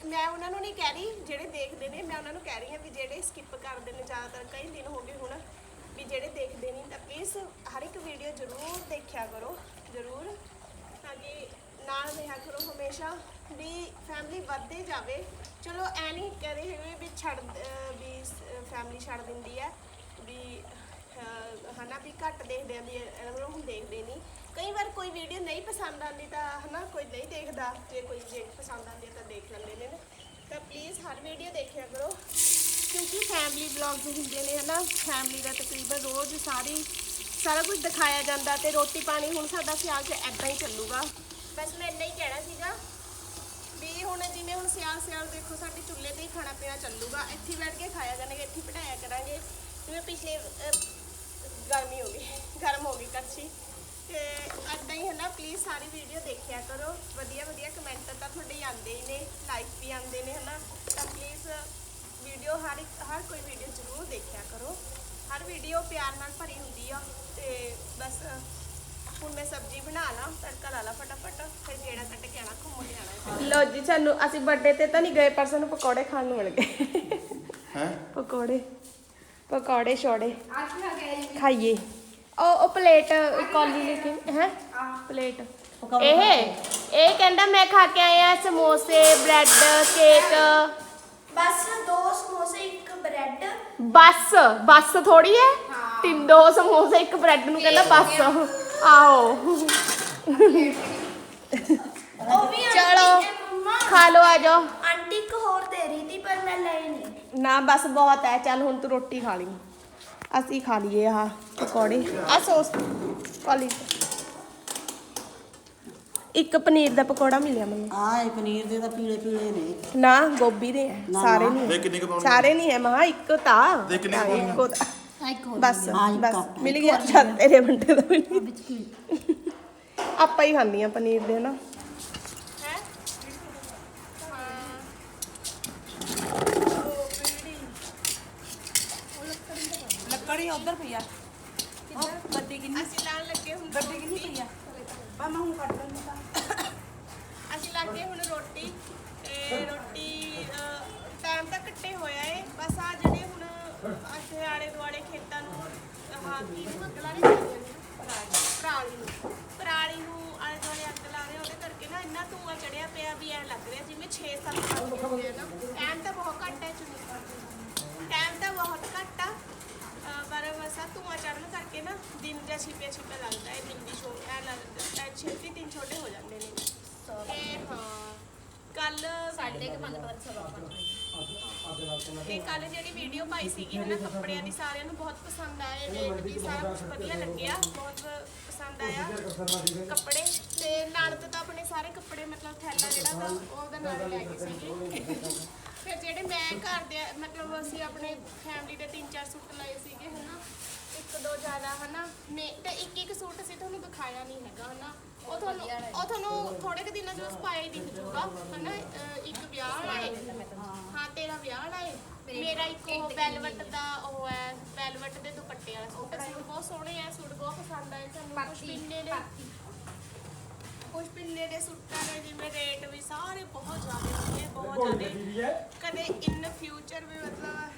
ਮੈਂ ਉਹਨਾਂ ਨੂੰ ਨਹੀਂ ਕਹਿ ਰਹੀ, ਜਿਹੜੇ ਦੇਖਦੇ ਨੇ, ਮੈਂ ਉਹਨਾਂ ਨੂੰ ਕਹਿ ਰਹੀ ਹਾਂ ਵੀ ਜਿਹੜੇ ਸਕਿਪ ਕਰਦੇ ਨੇ ਜ਼ਿਆਦਾਤਰ ਕਈ ਦਿਨ ਹੋ ਗਏ ਹੁਣ, ਵੀ ਜਿਹੜੇ ਦੇਖਦੇ ਨਹੀਂ, ਤਾਂ ਪਲੀਜ਼ ਹਰ ਇੱਕ ਵੀਡੀਓ ਜ਼ਰੂਰ ਦੇਖਿਆ ਕਰੋ, ਜ਼ਰੂਰ। ਤਾਂ ਕਿ ਨਾਲ ਰਿਹਾ ਕਰੋ ਹਮੇਸ਼ਾ, ਵੀ ਫੈਮਿਲੀ ਵੱਧਦੇ ਜਾਵੇ। ਚਲੋ ਐ ਨਹੀਂ ਕਹਿ ਰਹੇ ਹੈਗੇ ਵੀ ਛੱਡ ਵੀ ਫੈਮਿਲੀ ਛੱਡ ਦਿੰਦੀ ਹੈ। ਵੀ, ਅਹ, ਹਨਾ ਵੀ ਘੱਟ ਦੇਖਦੇ ਆ ਵੀ ਇਹਨਾਂ ਨੂੰ ਦੇਖਦੇ ਨਹੀਂ। ਕਈ ਵਾਰ ਕੋਈ ਵੀਡੀਓ ਨਹੀਂ ਪਸੰਦ ਆਉਂਦੀ ਤਾਂ, ਹਨਾ, ਕੋਈ ਨਹੀਂ ਦੇਖਦਾ। ਜੇ ਕੋਈ ਜੇ ਪਸੰਦ ਆਉਂਦੀ ਹੈ ਤਾਂ ਦੇਖ ਲੈਂਦੇ ਨੇ ਤਾਂ ਪਲੀਜ਼ ਹਰ ਵੀਡੀਓ ਦੇਖਿਆ ਕਰੋ। ਕਿਉਂਕਿ ਫੈਮਿਲੀ ਵਲੌਗਸ ਹੁੰਦੇ ਨੇ, ਹਨਾ। ਫੈਮਿਲੀ ਦਾ ਤਕਰੀਬਨ ਰੋਜ਼ ਸਾਰੀ, ਸਾਰਾ ਕੁਝ ਦਿਖਾਇਆ ਜਾਂਦਾ ਤੇ ਰੋਟੀ ਪਾਣੀ ਹੁਣ ਸਾਡਾ ਸਿਆਲ 'ਚ ਐਦਾਂ ਹੀ ਚੱਲੂਗਾ। ਬਸ ਮੈਂ ਇੰਨਾ ਹੀ ਕਹਿਣਾ ਸੀਗਾ ਵੀ ਹੁਣ ਜਿਵੇਂ ਹੁਣ ਸਿਆਲ ਸਿਆਲ ਦੇਖੋ, ਸਾਡੇ ਚੁੱਲ੍ਹੇ ਤੇ ਹੀ ਖਾਣਾ ਪੀਣਾ ਚੱਲੂਗਾ। ਇੱਥੇ ਬੈਠ ਕੇ ਖਾਇਆ ਜਾਣਗੇ ਇੱਥੇ ਹੀ ਕਰਾਂਗੇ। ਜਿਵੇਂ ਪਿਛਲੇ ਗਰਮੀ ਹੋ ਗਈ ਗਰਮ ਹੋ ਗਈ ਕੜਛੀ ਤੇ ਐਦਾਂ ਹੀ ਹੈ ਨਾ ਪਲੀਜ਼ ਸਾਰੀ ਵੀਡੀਓ ਦੇਖਿਆ ਕਰੋ। ਵਧੀਆ ਵਧੀਆ ਕਮੈਂਟ ਤਾਂ ਤੁਹਾਡੇ ਹੀ ਆਉਂਦੇ ਹੀ ਨੇ ਲਾਈਕ ਵੀ ਆਉਂਦੇ ਨੇ ਹਨਾ? ਤਾਂ ਪਲੀਜ਼ ਵੀਡੀਓ ਹਰ ਇੱਕ ਹਰ ਕੋਈ ਵੀਡੀਓ ਜ਼ਰੂਰ ਦੇਖਿਆ ਕਰੋ। ਹਰ ਵੀਡੀਓ ਪਿਆਰ ਨਾਲ ਭਰੀ ਹੁੰਦੀ ਆ ਤੇ ਬਸ ਹੁਣ ਮੈਂ ਸਬਜ਼ੀ ਬਣਾ ਲਾਂ ਤੜਕਾ ਲਾ ਲਾ ਫਟਾਫਟ ਫਿਰ ਗੇੜਾ ਕੱਟ ਕੇ ਆਣਾ ਘੁੰਮ ਕੇ ਆਣਾ ਲੋ ਜੀ ਸਾਨੂੰ ਅਸੀਂ ਬਰਥਡੇ ਤੇ ਤਾਂ ਨਹੀਂ ਗਏ ਪਰ ਸਾਨੂੰ ਪਕੌੜੇ ਖਾਣ ਨੂੰ ਮਿਲ ਗਏ। ਹੈ? ਪਕੌੜੇ। ਪਕੌੜੇ ਛੋੜੇ। ਖਾਈਏ। ਉਹ ਉਹ ਪਲੇਟ ਕੌਲੀ ਲੈ ਕੇ ਹੈ? ਪਲੇਟ। ਇਹ ਇਹ ਕਹਿੰਦਾ ਮੈਂ ਖਾ ਕੇ ਆਇਆ ਸਮੋਸੇ ਬ੍ਰੈਡ ਕੇਕ। ਬਸ ਦੋ ਸਮੋਸੇ ਇੱਕ ਬ੍ਰੈਡ। ਬੱਸ ਬੱਸ ਥੋੜੀ ਹੈ? ਤਿੰਨ ਦੋ ਸਮੋਸੇ ਇੱਕ ਬ੍ਰੈਡ ਨੂੰ ਕਹਿੰਦਾ ਬੱਸ। ਆਓ ਉਹ ਵੀ ਚਲੋ ਖਾ ਲਓ ਆ ਜਾਓ। ਆਂਟੀ ਇੱਕ ਹੋਰ ਦੇ ਰਹੀ ਥੀ ਪਰ ਮੈਂ ਲਈ ਨਹੀਂ। ਨਾ ਬਸ ਬਹੁਤ ਹੈ ਚੱਲ ਹੁਣ ਤੂੰ ਰੋਟੀ ਖਾ ਲਈ। ਅਸੀਂ ਖਾ ਲਈਏ ਆਹ ਪਕੌੜੇ। ਆ ਸੌਸ ਕਾਲੀ ਇੱਕ ਪਨੀਰ ਦਾ ਪਕੌੜਾ ਮਿਲਿਆ ਮੈਨੂੰ। ਆਹ ਇਹ ਪਨੀਰ ਦੇ ਤਾਂ ਪੀਲੇ ਪੀਲੇ ਨੇ। ਨਾ ਗੋਭੀ ਦੇ ਹੈ ਸਾਰੇ ਨਹੀਂ ਦੇ ਹੈ। ਕਿੰਨੀ ਕੁ ਪਾਉਣੀ ਸਾਰੇ ਨਹੀਂ ਹੈ ਮਹਾ ਇੱਕ ਤਾਂ। ਦੇ ਕਿੰਨੀ ਕੁ? ਇੱਕੋ ਤਾਂ। ਇੱਕ ਹੋਰ ਬਸ ਹਾਂ, ਇੱਕ ਬਸ। ਕੱਪ, ਮਿਲ ਇੱਕ ਗਿਆ। ਹੋਰ ਚੱਲ ਤੇਰੇ ਬੰਦੇ ਦਾ ਵੀ। ਨਹੀਂ। ਵਿੱਚ ਕੀ? ਆਪਾਂ ਹੀ ਖਾਂਦੀਆਂ ਪਨੀਰ ਦੇ ਨਾ ਹੈ ਲੱਕੜੀ ਉਧਰ ਪਈ ਆ। ਉਹ ਗੱਡੀ ਕਿੰਨੀ? ਅਸੀਂ ਲਾਣ ਲੱਗੇ ਹੁਣ ਗੱਡੀ ਕਿੰਨੀ ਪਈ ਆ? ਬਾ ਮੈਂ ਹੁਣ ਕੱਢ ਲੈਂਦੀ ਤਾਂ। ਅਸੀਂ ਲੱਗੇ ਹੁਣ ਰੋਟੀ। ਤੇ ਰੋਟੀ ਟਾਈਮ ਤਾਂ ਕੱਟੇ ਹੋਇਆ ਏ। ਬਸ ਆ ਜਿਹੜੇ ਹੁਣ ਆਲੇ ਦੁਆਲੇ ਖੇਤਾਂ ਨੂੰ ਆਹ ਕੀ ਅੱਗ ਲਾ ਰਹੇ ਪਰਾਲੀ ਨੂੰ। ਪਰਾਲੀ ਨੂੰ ਆਲੇ ਦੁਆਲੇ ਅੱਗ ਲਾ ਰਹੇ ਉਹਦੇ ਕਰਕੇ ਨਾ ਇੰਨਾ ਧੂਆ ਚੜਿਆ ਪਿਆ ਵੀ ਐ ਲੱਗ ਰਿਹਾ ਜਿਵੇਂ 6-7 ਸਾਲ ਹੋ ਗਏ ਨਾ। ਟਾਈਮ ਤਾਂ ਬਹੁਤ ਘੱਟ ਹੈ ਚੁਣੀ ਟਾਈਮ ਤਾਂ ਬਹੁਤ ਘੱਟ ਕਰਕੇ ਨਾ ਦਿਨ ਜਾਂ ਛਿਪੇ ਛਿਪੇ ਲੱਗਦਾ ਹੈ ਦਿਨ ਦੀ ਛੋ ਐ ਲੱਗਦਾ ਐ ਛੇਤੀ ਦਿਨ ਛੋਟੇ ਹੋ ਜਾਂਦੇ ਨੇ। ਇਹ ਹਾਂ ਕੱਲ ਸਾਡੇ ਕੇ ਪੰਜ ਪੰਜ ਤੇ ਕੱਲ ਜਿਹੜੀ ਵੀਡੀਓ ਪਾਈ ਸੀਗੀ ਹਨਾ ਕੱਪੜਿਆਂ ਦੀ ਸਾਰਿਆਂ ਨੂੰ ਬਹੁਤ ਪਸੰਦ ਆਏ ਨੇ ਵੀ ਸਾਰਾ ਕੁਝ ਵਧੀਆ ਲੱਗਿਆ ਬਹੁਤ ਪਸੰਦ ਆਇਆ ਕੱਪੜੇ। ਤੇ ਨਾਲ ਤਾਂ ਆਪਣੇ ਸਾਰੇ ਕੱਪੜੇ ਮਤਲਬ ਥੈਲਾ ਜਿਹੜਾ ਉਹ ਉਹਦਾ ਨਾਲ ਲੈ ਗਈ ਸੀਗੀ। ਫਿਰ ਜਿਹੜੇ ਮੈਂ ਘਰ ਦੇ ਮਤਲਬ ਅਸੀਂ ਆਪਣੇ ਫੈਮਿਲੀ ਦੇ ਤਿੰਨ ਚਾਰ ਸੂਟ ਲਏ ਸੀਗੇ ਹਨਾ ਇੱਕ ਦੋ ਜ਼ਿਆਦਾ ਹਨਾ? ਮੈਂ ਤੇ ਇੱਕ ਇੱਕ ਸੂਟ ਅਸੀਂ ਤੁਹਾਨੂੰ ਦਿਖਾਇਆ ਨਹੀਂ ਹੈਗਾ ਹਨਾ? ਉਹ ਤੁਹਾਨੂੰ ਉਹ ਤੁਹਾਨੂੰ ਥੋੜੇ ਕੁ ਦਿਨਾਂ ਚ ਪਾਇਆ ਹੀ ਦਿਖ ਜੂਗਾ ਹਨਾ? ਅਹ ਇੱਕ ਵਿਆਹ ਵਾਲਾ। ਹੈ। ਹਾਂ ਤੇਰਾ ਵਿਆਹ ਵਾਲਾ ਹੈ ਮੇਰਾ ਇੱਕ ਉਹ ਵੈਲਵਟ ਦਾ ਉਹ ਹੈ ਵੈਲਵਟ ਦੇ ਦੁਪੱਟੇ ਵਾਲਾ ਸੂਟ। ਹੈ। ਸੂਟ ਬਹੁਤ ਸੋਹਣੇ ਆ ਸੂਟ ਬਹੁਤ ਪਸੰਦ ਆਏ ਸਾਨੂੰ। ਕੁਝ ਪਿੰਨੇ ਦੇ ਕੁਝ ਪਿੰਨੇ ਦੇ ਸੂਟਾਂ ਦੇ ਜਿਵੇਂ ਰੇਟ ਵੀ ਸਾਰੇ ਬਹੁਤ ਜ਼ਿਆਦਾ ਹੁੰਦੇ ਬਹੁਤ ਜ਼ਿਆਦਾ। ਕਦੇ ਇਨ ਫਿਊਚਰ ਵੀ ਮਤਲਬ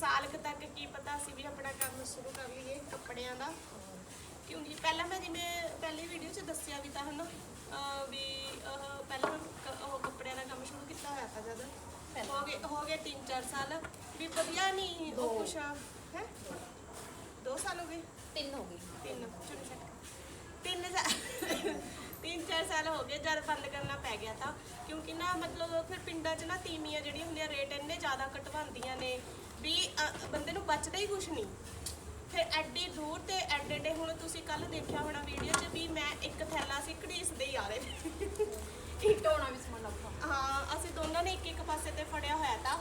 ਸਾਲ ਕੁ ਤੱਕ ਕੀ ਪਤਾ ਸੀ ਵੀ ਆਪਣਾ ਕੰਮ ਸ਼ੁਰੂ ਕਰ ਲਈਏ ਕੱਪੜਿਆਂ ਦਾ। ਕਿਉਂਕਿ ਪਹਿਲਾਂ ਮੈਂ ਜਿਵੇਂ ਪਹਿਲੀ ਵੀਡੀਓ 'ਚ ਦੱਸਿਆ ਵੀ ਤਾਂ ਹਨਾ ਅਹ, ਵੀ ਅਹ, ਪਹਿਲਾਂ ਮੈਂ ਕ- ਉਹ ਕੱਪੜਿਆਂ ਦਾ ਕੰਮ ਸ਼ੁਰੂ ਕੀਤਾ ਹੋਇਆ ਤਾਂ ਜਦ ਹੋ ਗਏ ਹੋ ਗਏ 3-4 ਸਾਲ। ਵੀ ਵਧੀਆ ਨਹੀਂ ਉਹ ਕੁਛ ਹੈ? 2 ਸਾਲ ਹੋ ਗਏ? ਤਿੰਨ ਹੋ ਗਈ ਤਿੰਨ ਛੋਟੇ ਛੋਟੇ ਤਿੰਨ ਸਾ- ਤਿੰਨ ਚਾਰ ਸਾਲ ਹੋ ਗਏ ਜਦ ਬੰਦ ਕਰਨਾ ਪੈ ਗਿਆ ਤਾਂ। ਕਿਉਂਕਿ ਨਾ ਮਤਲਬ ਫਿਰ ਪਿੰਡਾਂ 'ਚ ਨਾ ਤੀਵੀਆਂ ਜਿਹੜੀਆਂ ਹੁੰਦੀਆਂ ਰੇਟ ਇੰਨੇ ਜ਼ਿਆਦਾ ਕਟਵਾਉਂਦੀਆਂ ਨੇ। ਵੀ ਅ, ਬੰਦੇ ਨੂੰ ਬਚਦਾ ਹੀ ਕੁਝ ਨਹੀਂ। ਫਿਰ ਐਡੀ ਦੂਰ ਤੇ ਐਡੇ ਐਡੇ ਹੁਣ ਤੁਸੀਂ ਕੱਲ ਦੇਖਿਆ ਹੋਣਾ ਵੀਡੀਓ 'ਚ ਵੀ ਮੈਂ ਇੱਕ ਥੈਲਾ ਸੀ ਘੜੀਸਦੇ ਹੀ ਆ ਰਹੇ। ਇੱਕ ਟੋਣਾ ਵੀ ਸਮਾਂ ਲੱਗਾ ਹਾਂ ਅਸੀਂ ਦੋਨਾਂ ਨੇ ਇੱਕ ਇੱਕ ਪਾਸੇ ਤੇ ਫੜਿਆ ਹੋਇਆ ਤਾਂ।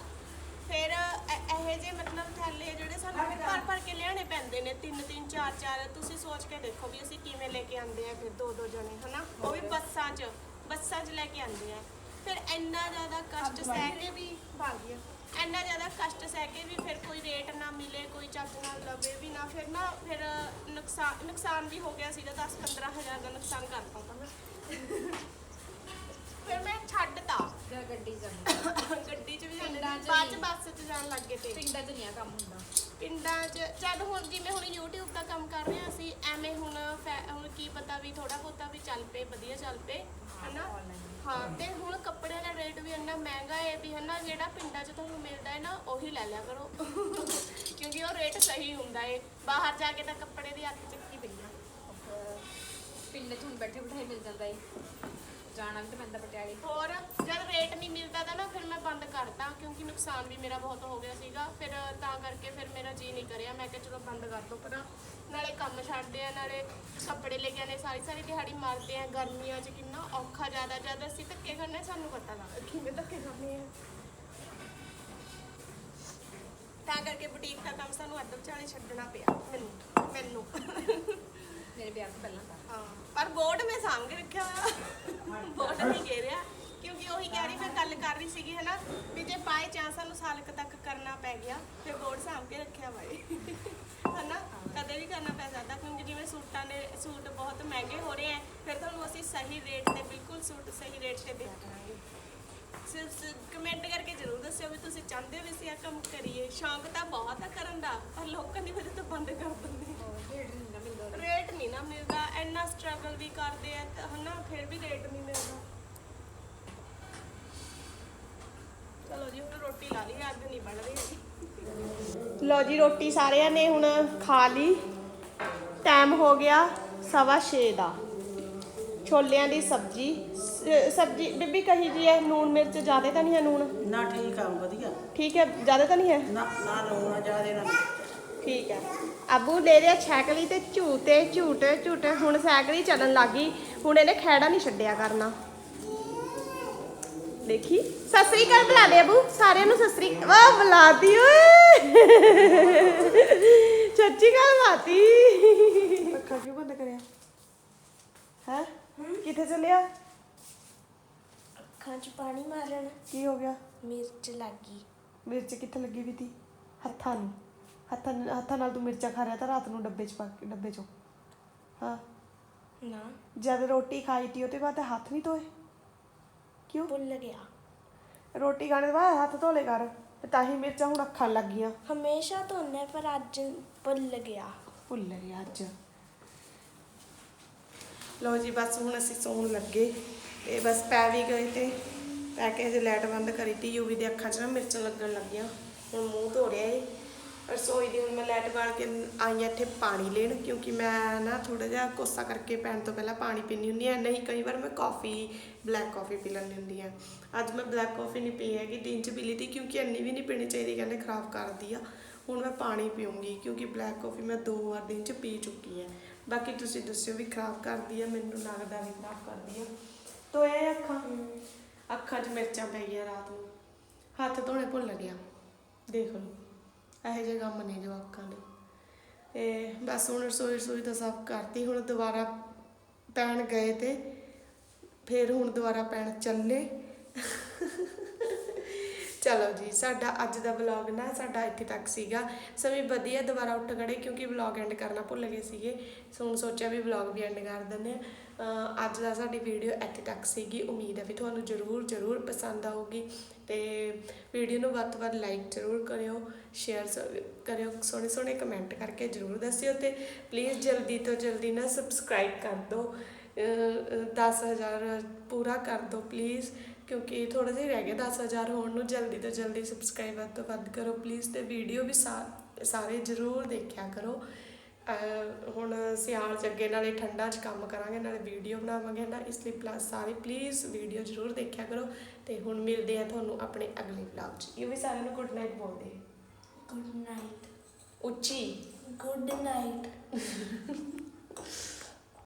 ਫਿਰ ਇਹ- ਇਹੋ ਜਿਹੇ ਮਤਲਬ ਥੈਲੇ ਜਿਹੜੇ ਸਾਨੂੰ ਭਰ ਭਰ ਕੇ ਲਿਆਣੇ ਪੈਂਦੇ ਨੇ ਤਿੰਨ ਤਿੰਨ ਚਾਰ ਚਾਰ ਤੁਸੀਂ ਸੋਚ ਕੇ ਦੇਖੋ ਵੀ ਅਸੀਂ ਕਿਵੇਂ ਲੈ ਕੇ ਆਉਂਦੇ ਆ ਫਿਰ ਦੋ ਦੋ ਜਣੇ ਹਨਾ? ਉਹ ਵੀ ਬੱਸਾਂ 'ਚ ਬੱਸਾਂ 'ਚ ਲੈ ਕੇ ਆਉਂਦੇ ਆ। ਫਿਰ ਇੰਨਾ ਜ਼ਿਆਦਾ ਕਸ਼ਟ ਸਹਿ ਕੇ ਵੀ ਭਾਗ ਗਿਆ। ਇੰਨਾ ਜ਼ਿਆਦਾ ਕਸ਼ਟ ਸਹਿ ਕੇ ਵੀ ਫਿਰ ਕੋਈ ਰੇਟ ਨਾ ਮਿਲੇ ਕੋਈ ਚੱਜ ਨਾਲ ਲਵੇ ਵੀ ਨਾ ਫਿਰ ਨਾ ਫਿਰ ਨੁਕਸਾਨ ਨੁਕਸਾਨ ਵੀ ਹੋ ਗਿਆ ਸੀਗਾ 10 15 ਹਜ਼ਾਰ ਦਾ ਨੁਕਸਾਨ ਤਾਂ ਮੈਂ। ਫਿਰ ਮੈਂ ਛੱਡਤਾ। ਗੱਡੀ ਜਾਂਦੀ। ਗੱਡੀ 'ਚ ਵੀ ਜਾਂਦੇ ਪਿੰਡਾਂ ਸੀ 'ਚ ਬਾਅਦ 'ਚ। ਬੱਸ 'ਚ ਜਾਣ ਲੱਗ ਗਏ ਤੇ ਪਿੰਡਾਂ 'ਚ ਨਹੀਂ ਆ ਕੰਮ ਹੁੰਦਾ। ਪਿੰਡਾਂ 'ਚ ਜਦ ਹੁਣ ਜਿਵੇਂ ਹੁਣ YouTube ਦਾ ਕੰਮ ਕਰ ਰਹੇ ਹਾਂ ਅਸੀਂ ਐਵੇਂ ਹੁਣ ਫੈ- ਹੁਣ ਕੀ ਪਤਾ ਵੀ ਥੋੜਾ ਬਹੁਤਾ ਵੀ ਚੱਲ ਪਏ ਵਧੀਆ ਚੱਲ ਪਏ ਹਨਾ। ਇੰਨਾ ਮਹਿੰਗਾ ਹੈ ਵੀ ਹਨਾ ਜਿਹੜਾ ਪਿੰਡਾਂ 'ਚ ਤੁਹਾਨੂੰ ਮਿਲਦਾ ਹੈ ਨਾ, ਉਹੀ ਲੈ ਲਿਆ ਕਰੋ। ਕਿਉਂਕਿ ਉਹ ਰੇਟ ਸਹੀ ਹੁੰਦਾ ਹੈ ਬਾਹਰ ਜਾ ਕੇ ਤਾਂ ਕੱਪੜੇ ਦੀ ਅੱਖ ਚੱਕੀ ਪਈ ਆ। ਪਿੰਡ 'ਚ ਹੁਣ ਬੈਠੇ ਬਿਠਾਏ ਮਿਲ ਜਾਂਦਾ ਏ। ਜਾਣਾ ਵੀ ਤਾਂ ਪੈਂਦਾ ਪਟਿਆਲੇ। ਹੋਰ ਜਦ ਰੇਟ ਨਹੀਂ ਮਿਲਦਾ ਤਾਂ ਨਾ ਫਿਰ ਮੈਂ ਬੰਦ ਕਰਤਾ ਕਿਉਂਕਿ ਨੁਕਸਾਨ ਵੀ ਮੇਰਾ ਬਹੁਤ ਹੋ ਗਿਆ ਸੀਗਾ। ਫਿਰ ਤਾਂ ਕਰਕੇ ਫਿਰ ਮੇਰਾ ਜੀ ਨਹੀਂ ਕਰਿਆ। ਮੈਂ ਕਿਹਾ ਚਲੋ ਬੰਦ ਕਰ ਦੋ ਪਰ ਨਾਲੇ ਕੰਮ ਛੱਡਦੇ ਆ ਨਾਲੇ ਕੱਪੜੇ ਲੈ ਕੇ ਆਨੇ ਸਾਰੀ ਸਾਰੀ ਦਿਹਾੜੀ ਮਾਰਦੇ ਆ। ਗਰਮੀਆਂ 'ਚ ਕਿੰਨਾ ਔਖਾ ਜ਼ਿਆਦਾ ਜਦ ਅਸੀਂ ਧੱਕੇ ਕਰਨੇ ਸਾਨੂੰ ਪਤਾ ਲੱਗਦਾ। ਕਿਵੇਂ ਧੱਕੇ ਕਰਨੇ ਆ? ਤਾਂ ਕਰਕੇ ਬੁਟੀਕ ਦਾ ਕੰਮ ਸਾਨੂੰ ਅੱਧ ਵਿਚਾਲੇ ਛੱਡਣਾ ਪਿਆ ਮੈਨੂੰ ਮੈਨੂੰ। ਮੇਰੇ ਵਿਆਹ ਤੋਂ ਪਹਿਲਾਂ। ਤਾਂ ਹਾਂ, ਪਰ ਬੋਰਡ ਮੈਂ ਸਾਂਭ ਕੇ ਰੱਖਿਆ ਹੋਇਆ। ਬੋਰਡ ਨਹੀਂ ਘੇਰਿਆ ਕਿਉਂਕਿ ਉਹੀ ਕਹਿ ਰਹੀ, ਮੈਂ ਗੱਲ ਕਰ ਰਹੀ ਸੀਗੀ, ਹਨਾ, ਵੀ ਜੇ ਬਾਈ ਚਾਂਸ ਸਾਨੂੰ ਸਾਲ ਕੁ ਤੱਕ ਕਰਨਾ ਪੈ ਗਿਆ, ਫਿਰ ਬੋਰਡ ਸਾਂਭ ਕੇ ਰੱਖਿਆ ਬਾਈ ਹਨਾ, ਕਦੇ ਵੀ ਕਰਨਾ ਪੈ ਸਕਦਾ, ਕਿਉਂਕਿ ਜਿਵੇਂ ਸੂਟਾਂ ਦੇ, ਸੂਟ ਬਹੁਤ ਮਹਿੰਗੇ ਹੋ ਰਹੇ ਆ ਫਿਰ ਤੁਹਾਨੂੰ ਅਸੀਂ ਸਹੀ ਰੇਟ ਤੇ, ਬਿਲਕੁਲ ਸੂਟ ਸਹੀ ਰੇਟ ਤੇ ਦਿਆ ਕਰਾਂਗੇ ਸਿਰਫ ਕਮੈਂਟ ਕਰਕੇ ਜ਼ਰੂਰ ਦੱਸਿਓ ਵੀ ਤੁਸੀਂ ਚਾਹੁੰਦੇ ਹੋ ਵੀ ਅਸੀਂ ਇਹ ਕੰਮ ਕਰੀਏ। ਸ਼ੌਂਕ ਤਾਂ ਬਹੁਤ ਆ ਕਰਨ ਦਾ, ਪਰ ਲੋਕਾਂ ਦੀ ਵਜ੍ਹਾ ਤੋਂ ਬੰਦ ਕਰ ਦਿੰਦੇ ਆ ਰੇਟ ਨਹੀਂ ਨਾ ਮਿਲਦਾ ਰੇਟ ਨਹੀਂ ਨਾ ਮਿਲਦਾ ਇੰਨਾ ਸਟਰਗਲ ਵੀ ਕਰਦੇ ਆ ਤਾਂ ਹਨਾ ਫਿਰ ਵੀ ਰੇਟ ਨਹੀਂ ਮਿਲਦਾ। ਚਲੋ ਜੀ ਹੁਣ ਰੋਟੀ ਲਾ ਲਈ ਅੱਗ ਨਹੀਂ ਬਣ ਰਹੀ ਲੋ ਜੀ ਰੋਟੀ ਸਾਰਿਆਂ ਨੇ ਹੁਣ ਖਾ ਲਈ। ਟਾਈਮ ਹੋ ਗਿਆ ਸਵਾ ਛੇ ਦਾ। ਛੋਲਿਆਂ ਦੀ ਸਬਜ਼ੀ। ਸਬਜ਼ੀ ਬੀਬੀ ਕਹੀ ਜੀ ਹੈ ਨੂਣ ਮਿਰਚ ਜ਼ਿਆਦਾ ਤਾਂ ਨਹੀਂ ਹੈ ਨੂਣ ਨਾ ਠੀਕ ਆ ਵਧੀਆ। ਠੀਕ ਹੈ ਜ਼ਿਆਦਾ ਤਾਂ ਨਹੀਂ ਹੈ? ਨਾ ਨਾ ਲਾਉਣਾ ਜਿਆਦੇ ਨਾ ਠੀਕ ਹੈ ਅਬੂ ਲੈ ਰਿਹਾ ਸਾਈਕਲੀ ਤੇ ਝੂਟੇ ਝੂਟੇ ਝੂਟੇ। ਹੁਣ ਸਾਈਕਲ ਹੀ ਚੱਲਣ ਲੱਗੀ ਹੁਣ ਇਹਨੇ ਖੈੜਾ ਨਹੀਂ ਛੱਡਿਆ ਕਰਨਾ। ਦੇਖੀ? ਸਤਿ ਸ੍ਰੀ ਅਕਾਲ ਬੁਲਾ ਦੇ ਅਬੂ ਸਾਰਿਆਂ ਨੂੰ ਸਤਿ ਸ੍ਰੀ ਵਾਹ ਬੁਲਾਤੀ ਓਏ। ਸੱਚੀ ਗੱਲ ਬਾਤੀ ਅੱਖਾਂ ਕਿਉਂ ਬੰਦ ਕਰਿਆ? ਹੈ? ਕਿੱਥੇ ਚੱਲਿਆ? ਅੱਖਾਂ 'ਚ ਪਾਣੀ ਮਾਰਨ। ਕੀ ਹੋ ਗਿਆ? ਮਿਰਚ ਲੱਗੀ ਮਿਰਚ ਕਿੱਥੇ ਲੱਗੀ ਵੀ ਤੀ? ਹੱਥਾਂ ਨੂੰ। ਹੱਥਾਂ ਹੱਥਾਂ ਨਾਲ ਤੂੰ ਮਿਰਚਾਂ ਖਾ ਰਿਹਾ ਤਾਂ ਰਾਤ ਨੂੰ ਡੱਬੇ 'ਚ ਪਾ ਕੇ ਡੱਬੇ 'ਚੋਂ। ਹਾਂ। ਨਾ। ਜਦ ਰੋਟੀ ਖਾਈ ਤੀ ਉਹਦੇ ਬਾਅਦ ਹੱਥ ਨਹੀਂ ਧੋਏ। ਕਿਉਂ? ਭੁੱਲ ਗਿਆ। ਰੋਟੀ ਖਾਣੇ ਤੋਂ ਬਾਅਦ ਹੱਥ ਧੋ ਲੈ ਕਰ ਤੇ ਤਾਂ ਹੀ ਮਿਰਚਾਂ ਹੁਣ ਅੱਖਾਂ ਲੱਗ ਗਈਆਂ। ਹਮੇਸ਼ਾ ਧੋਨੇ ਪਰ ਅੱਜ ਭੁੱਲ ਗਿਆ। ਭੁੱਲ ਗਈ ਅੱਜ। ਲੋ ਜੀ ਬਸ ਹੁਣ ਅਸੀਂ ਸੌਣ ਲੱਗੇ। ਤੇ ਬਸ ਪੈ ਵੀ ਗਏ ਤੇ ਪੈ ਕੇ ਜੇ ਲਾਈਟ ਬੰਦ ਕਰੀ ਤੀ ਯੂਵੀ ਦੇ ਅੱਖਾਂ 'ਚ ਨਾ ਮਿਰਚਾਂ ਲੱਗਣ ਲੱਗੀਆਂ। ਹੁਣ ਮੂੰਹ ਧੋ ਰਿਹਾ ਏ। ਰਸੋਈ ਦੀ ਹੁਣ ਮੈਂ ਲਾਈਟ ਬਾਲ ਕੇ ਆਈ ਹਾਂ ਇੱਥੇ ਪਾਣੀ ਲੈਣ, ਕਿਉਂਕਿ ਮੈਂ ਨਾ ਥੋੜਾ ਜਿਹਾ ਕੋਸਾ ਕਰਕੇ ਪੈਣ ਤੋਂ ਪਹਿਲਾਂ ਪਾਣੀ ਪੀਣੀ ਹੁੰਦੀ ਹੈ। ਨਹੀਂ, ਕਈ ਵਾਰ ਮੈਂ ਕਾਫੀ, ਬਲੈਕ ਕਾਫੀ ਪੀ ਲੈਂਦੀ ਹੁੰਦੀ ਆ ਅੱਜ ਮੈਂ ਬਲੈਕ ਕਾਫੀ ਨਹੀਂ ਪੀ ਹੈਗੀ, ਦਿਨ 'ਚ ਪੀ ਲਈ ਤੀ, ਕਿਉਂਕਿ ਇੰਨੀ ਵੀ ਨਹੀਂ ਪੀਣੀ ਚਾਹੀਦੀ, ਕਹਿੰਦੇ ਖਰਾਬ ਕਰਦੀ ਆ। ਹੁਣ ਮੈਂ ਪਾਣੀ ਪੀਉਂਗੀ ਕਿਉਂਕਿ ਬਲੈਕ ਕਾਫੀ ਮੈਂ ਦੋ ਵਾਰ ਦਿਨ 'ਚ ਪੀ ਚੁੱਕੀ ਹਾਂ। ਬਾਕੀ ਤੁਸੀਂ ਦੱਸਿਓ ਵੀ ਖਰਾਬ ਕਰਦੀ ਆ, ਮੈਨੂੰ ਲੱਗਦਾ ਵੀ ਖਰਾਬ ਕਰਦੀ ਆ। ਤੋ ਇਹ ਅੱਖਾਂ? ਅੱਖਾਂ 'ਚ ਮਿਰਚਾਂ ਪੈ ਗਈਆਂ ਰਾਤ ਨੂੰ। ਹੱਥ ਧੋਣੇ ਭੁੱਲ ਗਿਆ। ਦੇਖ ਲਓ। ਇਹੋ ਜਿਹੇ ਕੰਮ ਨੇ ਜਵਾਕਾਂ ਦੇ। ਤੇ ਬਸ ਹੁਣ ਰਸੋਈ ਰਸੋਈ ਤਾਂ ਸਾਫ਼ ਕਰਤੀ, ਹੁਣ ਦੁਬਾਰਾ ਪੈਣ ਗਏ ਤੇ ਫਿਰ ਹੁਣ ਦੁਬਾਰਾ ਪੈਣ ਚੱਲੇ। ਚਲੋ ਜੀ, ਸਾਡਾ ਅੱਜ ਦਾ ਵਲੌਗ ਨਾ ਸਾਡਾ ਇੱਥੇ ਤੱਕ ਸੀਗਾ। ਸਭੀ ਵਧੀਆ ਦੁਬਾਰਾ ਉੱਠ ਖੜੇ ਕਿਉਂਕਿ ਵਲੌਗ ਐਂਡ ਕਰਨਾ ਭੁੱਲ ਗਏ ਸੀਗੇ। ਸੋ ਹੁਣ ਸੋਚਿਆ ਵੀ ਵਲੌਗ ਵੀ ਐਂਡ ਕਰ ਦਿੰਦੇ ਆ ਅੱਜ ਦਾ ਸਾਡੀ ਵੀਡੀਓ ਇੱਥੇ ਤੱਕ ਸੀਗੀ। ਉਮੀਦ ਹੈ ਵੀ ਤੁਹਾਨੂੰ ਜ਼ਰੂਰ ਜ਼ਰੂਰ ਪਸੰਦ ਆਊਗੀ। ਤੇ ਵੀਡੀਓ ਨੂੰ ਵੱਧ ਤੋਂ ਵੱਧ ਲਾਈਕ ਜ਼ਰੂਰ ਕਰਿਓ ਸ਼ੇਅਰ ਕਰਿਓ, ਸੋਹਣੇ ਸੋਹਣੇ ਕਮੈਂਟ ਕਰਕੇ ਜ਼ਰੂਰ ਦੱਸਿਓ ਤੇ ਪਲੀਜ਼ ਜਲਦੀ ਤੋਂ ਜਲਦੀ ਨਾ ਸਬਸਕ੍ਰਾਈਬ ਕਰ ਦਿਓ। 10000 ਪੂਰਾ ਕਰ ਦਿਓ ਪਲੀਜ਼ ਕਿਉਂਕਿ ਥੋੜਾ ਜਿਹਾ ਰਹਿ ਗਿਆ 10000 ਹੋਣ ਨੂੰ ਜਲਦੀ ਤੋਂ ਜਲਦੀ ਸਬਸਕ੍ਰਾਈਬ ਵੱਧ ਤੋਂ ਵੱਧ ਕਰੋ ਪਲੀਜ਼ ਤੇ ਵੀਡੀਓ ਵੀ ਸਾਰੇ ਜ਼ਰੂਰ ਦੇਖਿਆ ਕਰੋ। ਹੁਣ ਸਿਆਲ ਚ ਅੱਗੇ ਨਾਲੇ ਠੰਡਾ ਚ ਕੰਮ ਕਰਾਂਗੇ ਨਾਲੇ ਵੀਡੀਓ ਬਣਾਵਾਂਗੇ ਨਾ ਇਸ ਲਈ ਪਲੱਸ ਸਾਰੇ ਪਲੀਜ਼ ਵੀਡੀਓ ਜ਼ਰੂਰ ਦੇਖਿਆ ਕਰੋ ਤੇ ਹੁਣ ਮਿਲਦੇ ਆ ਤੁਹਾਨੂੰ ਆਪਣੇ ਅਗਲੇ ਵਲੌਗ 'ਚ। ਇਹ ਵੀ ਸਾਰਿਆਂ ਨੂੰ ਗੁੱਡ ਨਾਈਟ ਬੋਲਦੇ ਗੁੱਡ ਨਾਈਟ ਉੱਚੀ। Good night [laughs]